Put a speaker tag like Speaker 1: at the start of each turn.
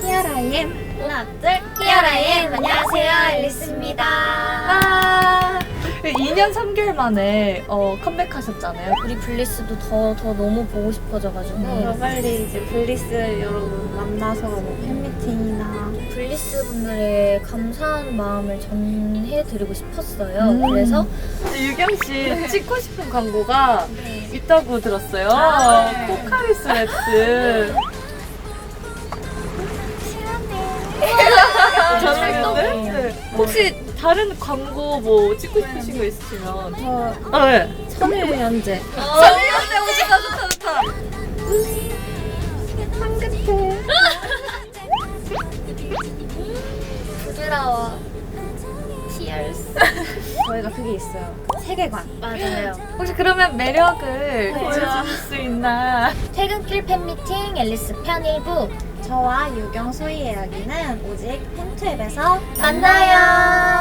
Speaker 1: 하나, 둘. 히어라의 안녕하세요, 앨리스입니다.
Speaker 2: 아, 2년 3개월 만에 어, 컴백하셨잖아요.
Speaker 1: 우리 블리스도 더, 더 너무 보고 싶어져가지고.
Speaker 2: 음.
Speaker 3: 빨리 이제 블리스 여러분 만나서 뭐 팬미팅이나
Speaker 1: 블리스 분들의 감사한 마음을 전해드리고 싶었어요.
Speaker 2: 음.
Speaker 1: 그래서
Speaker 2: 유경 씨 찍고 싶은 광고가 있다고 들었어요.
Speaker 1: 아, 네.
Speaker 2: 포카리스 랩스. 혹시 다른 광고 뭐 찍고 싶으신 거 있으시면
Speaker 3: 저
Speaker 2: 아, 네.
Speaker 3: 천일 연재
Speaker 2: 전리현대 오지가 좋다 좋다.
Speaker 1: 부드러워. Tears.
Speaker 3: 저희가 그게 있어요 세계관
Speaker 1: 맞아요.
Speaker 2: 혹시 그러면 매력을 보여줄 수 있나?
Speaker 1: 퇴근길 팬미팅 앨리스 편 1부.
Speaker 3: 저와 유경 소희 이야기는 오직 팬투앱에서
Speaker 1: 만나요.